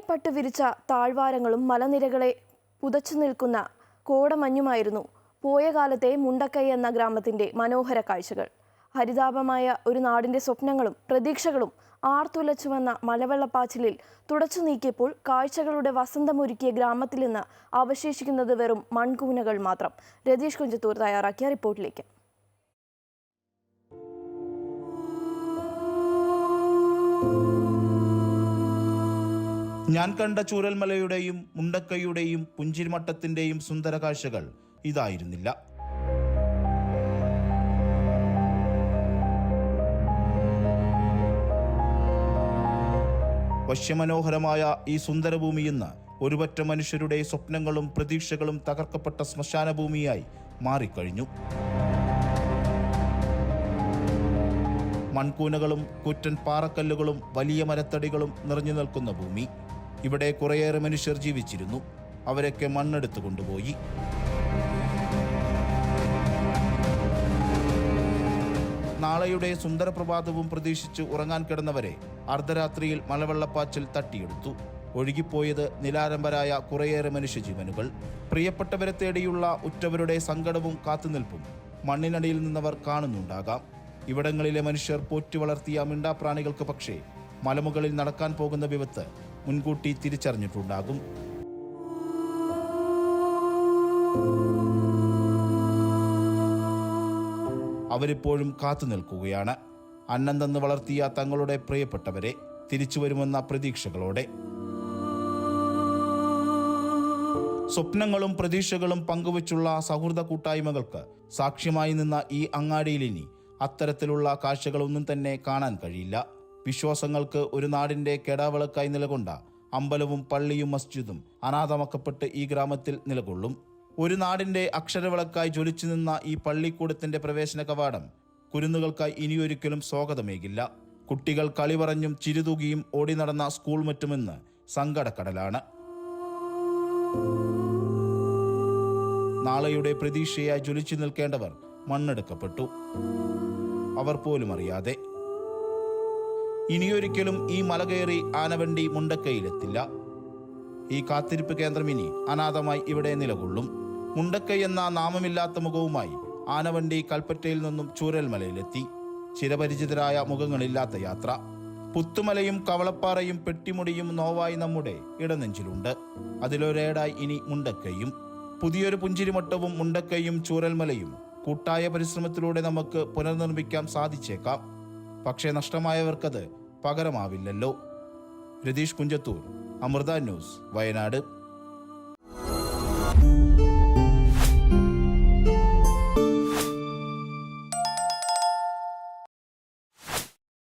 നീലപ്പട്ട് വിരിച്ച താഴ്വാരങ്ങളും മലനിരകളെ പുതച്ചു നിൽക്കുന്ന കോടമഞ്ഞുമായിരുന്നു പോയ കാലത്തെ മുണ്ടക്കൈ എന്ന ഗ്രാമത്തിന്റെ മനോഹര കാഴ്ചകൾ. ഹരിതാപമായ ഒരു നാടിന്റെ സ്വപ്നങ്ങളും പ്രതീക്ഷകളും ആർത്തുലച്ചു വന്ന മലവെള്ളപ്പാച്ചിലിൽ തുടച്ചു നീക്കിയപ്പോൾ കാഴ്ചകളുടെ വസന്തമൊരുക്കിയ ഗ്രാമത്തിൽ നിന്ന് അവശേഷിക്കുന്നത് വെറും മൺകൂനകൾ മാത്രം. രതീഷ് കുഞ്ചത്തൂർ തയ്യാറാക്കിയ റിപ്പോർട്ടിലേക്ക്. ഞാൻ കണ്ട ചൂരൽമലയുടെയും മുണ്ടക്കയുടെയും പുഞ്ചിരിമട്ടത്തിന്റെയും സുന്ദര കാഴ്ചകൾ ഇതായിരുന്നില്ല. വശ്യമനോഹരമായ ഈ സുന്ദരഭൂമി ഇന്ന് ഒരുപറ്റ മനുഷ്യരുടെ സ്വപ്നങ്ങളും പ്രതീക്ഷകളും തകർക്കപ്പെട്ട ശ്മശാന ഭൂമിയായി മാറിക്കഴിഞ്ഞു. മൺകൂനകളും കുറ്റൻ പാറക്കല്ലുകളും വലിയ മരത്തടികളും നിറഞ്ഞു നിൽക്കുന്ന ഭൂമി. ഇവിടെ കുറേയേറെ മനുഷ്യർ ജീവിച്ചിരുന്നു. അവരൊക്കെ മണ്ണെടുത്ത് കൊണ്ടുപോയി. നാളെയുടെ സുന്ദരപ്രഭാതവും പ്രതീക്ഷിച്ച് ഉറങ്ങാൻ കിടന്നവരെ അർദ്ധരാത്രിയിൽ മലവെള്ളപ്പാച്ചിൽ തട്ടിയെടുത്തു. ഒഴുകിപ്പോയത് നിലാരംഭരായ കുറേയേറെ മനുഷ്യജീവനുകൾ. പ്രിയപ്പെട്ടവരെ തേടിയുള്ള ഉറ്റവരുടെ സങ്കടവും കാത്തുനിൽപ്പും മണ്ണിനടിയിൽ നിന്നവർ കാണുന്നുണ്ടാകാം. ഇവിടങ്ങളിലെ മനുഷ്യർ പോറ്റി വളർത്തിയ മിണ്ടാപ്രാണികൾക്ക് പക്ഷേ മലമുകളിൽ നടക്കാൻ പോകുന്ന വിപത്ത് മുൻകൂട്ടി തിരിച്ചറിഞ്ഞിട്ടുണ്ടാകും. അവരിപ്പോഴും കാത്തു നിൽക്കുകയാണ്. അന്നം തന്ന് വളർത്തിയ തങ്ങളുടെ പ്രിയപ്പെട്ടവരെ തിരിച്ചു വരുമെന്ന പ്രതീക്ഷകളോടെ. സ്വപ്നങ്ങളും പ്രതീക്ഷകളും പങ്കുവച്ചുള്ള സൗഹൃദ കൂട്ടായ്മകൾക്ക് സാക്ഷ്യമായി നിന്ന ഈ അങ്ങാടിയിൽ ഇനി അത്തരത്തിലുള്ള കാഴ്ചകളൊന്നും തന്നെ കാണാൻ കഴിയില്ല. വിശ്വാസങ്ങൾക്ക് ഒരു നാടിന്റെ കെടാവിളക്കായി നിലകൊണ്ട അമ്പലവും പള്ളിയും മസ്ജിദും അനാഥമാക്കപ്പെട്ട് ഈ ഗ്രാമത്തിൽ നിലകൊള്ളും. ഒരു നാടിന്റെ അക്ഷരവിളക്കായി ജ്വലിച്ചു നിന്ന ഈ പള്ളിക്കൂടത്തിന്റെ പ്രവേശന കവാടം കുരുന്നുകൾക്കായി ഇനിയൊരിക്കലും സ്വാഗതമേകില്ല. കുട്ടികൾ കളി പറഞ്ഞും ചിരിതൂകിയും ഓടി നടന്ന സ്കൂൾ മറ്റുമെന്ന് സങ്കടക്കടലാണ്. നാളെയുടെ പ്രതീക്ഷയായി ജ്വലിച്ചു നിൽക്കേണ്ടവർ മണ്ണെടുക്കപ്പെട്ടു. അവർ പോലും അറിയാതെ ഇനിയൊരിക്കലും ഈ മല കയറി ആനവണ്ടി മുണ്ടക്കൈയിലെത്തില്ല. ഈ കാത്തിരിപ്പ് കേന്ദ്രം ഇനി അനാഥമായി ഇവിടെ നിലകൊള്ളും. മുണ്ടക്കൈ എന്ന നാമമില്ലാത്ത മുഖവുമായി ആനവണ്ടി കൽപ്പറ്റയിൽ നിന്നും ചൂരൽമലയിലെത്തി. ചിരപരിചിതരായ മുഖങ്ങളില്ലാത്ത യാത്ര. പുത്തുമലയും കവളപ്പാറയും പെട്ടിമുടിയും നോവായി നമ്മുടെ ഇടനെഞ്ചിലുണ്ട്. അതിലൊരേടായി ഇനി മുണ്ടക്കയും. പുതിയൊരു പുഞ്ചിരിമട്ടവും മുണ്ടക്കയും ചൂരൽമലയും കൂട്ടായ പരിശ്രമത്തിലൂടെ നമുക്ക് പുനർനിർമ്മിക്കാൻ സാധിച്ചേക്കാം. പക്ഷേ നഷ്ടമായവർക്കത് പകരമാവില്ലല്ലോ. രതീഷ് കുഞ്ചത്തൂർ അമൃത ന്യൂസ് വയനാട്.